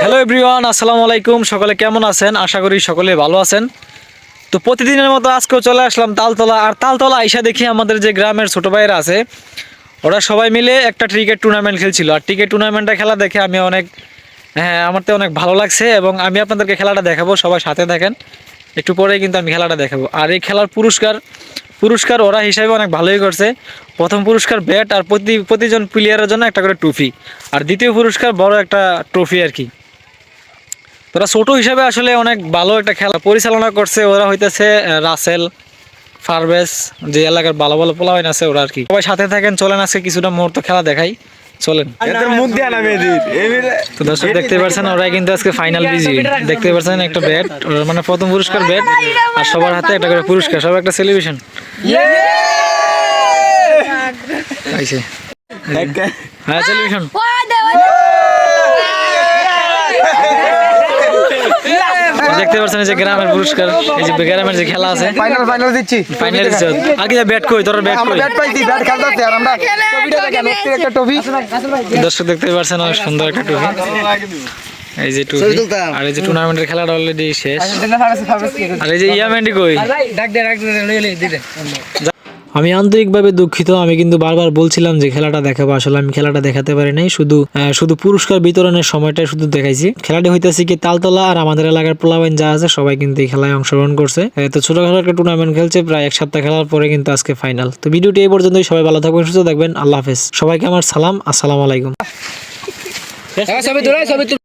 Hello everyone আসসালামু আলাইকুম সকলে কেমন আছেন? আশা করি সকলে ভালো আছেন। তো প্রতিদিনের মতো আজকেও চলে আসলাম তালতলা। আর তালতলা আইসা দেখি আমাদের যে গ্রামের ছোট ভাইয়েরা আছে ওরা সবাই মিলে একটা ক্রিকেট টুর্নামেন্ট খেলছিল। আর ক্রিকেট টুর্নামেন্টটা খেলা দেখে আমি অনেক হ্যাঁ আমার তো অনেক ভালো লাগছে এবং আমি আপনাদেরকে খেলাটা দেখাবো। সবাই সাথে থাকেন। একটু পরে কিন্তু আমি খেলাটা দেখাবো। আর এই খেলার পুরস্কার পুরস্কার ওরা হিসাবে অনেক ভালোই করছে। প্রথম পুরস্কার ব্যাট আর প্রতি প্রতিজন প্লেয়ারের জন্য একটা করে ট্রফি আর দ্বিতীয় পুরস্কার বড় একটা ট্রফি আর কি। তোরা ছোট হিসাবে আসলে অনেক ভালো একটা খেলা পরিচালনা করছে। ওরা হইতেছে রাসেল ফারবেস যে এলাকার ভালো ভালো পোলাওয়াইন আছে ওরা আর কি। সবাই সাথে থাকেন চলেন আজকে কিছুটা মুহূর্ত খেলা দেখাই। চলেন। তো দর্শক দেখতে পাচ্ছেন ওরা কিন্তু আজকে ফাইনাল বিজি দেখতে পাচ্ছেন একটা ব্যাট মানে প্রথম পুরস্কার ব্যাট। আর সবার হাতে একটা করে পুরস্কার সব একটা সেলিব্রেশন আইছে হ্যাঁ সেলিব্রেশন দেখতে পাচ্ছেন যে গ্রামের পুরস্কার এই যে গ্রামের যে খেলা আছে ফাইনাল ফাইনাল দিচ্ছি। ফাইনাল আগে ব্যাট কই তোর ব্যাট কই ব্যাট পাইছি ব্যাট খেলতেছি আর আমরা টবিটা দেখেন একটা টবি দর্শক দেখতে পাচ্ছেন অনেক সুন্দর একটা টুপি এই যে আর এই যে টুর্নামেন্টের খেলাটা অলরেডি শেষ। আর এই যে ইয়ামেন্ডি কই? আমি আন্তরিকভাবে দুঃখিত আমি কিন্তু বারবার বলছিলাম যে খেলাটা দেখাবো আসলে আমি খেলাটা দেখাতে পারি নাই শুধু আহ, শুধু পুরস্কার বিতরণের সময়টা শুধু দেখাইছি। খেলাটি হইতেছে কি তালতলা আর আমাদের এলাকার পোলাবাইন যা আছে সবাই কিন্তু এই খেলায় অংশগ্রহণ করছে। তো ছোটখাটো একটা টুর্নামেন্ট খেলছে প্রায় এক সপ্তাহ খেলার পরে কিন্তু আজকে ফাইনাল তো ভিডিওটি এই পর্যন্তই সবাই ভালো থাকবেন সুস্থ থাকবেন আল্লাহ হাফেজ। সবাইকে আমার সালাম আসসালামু আলাইকুম।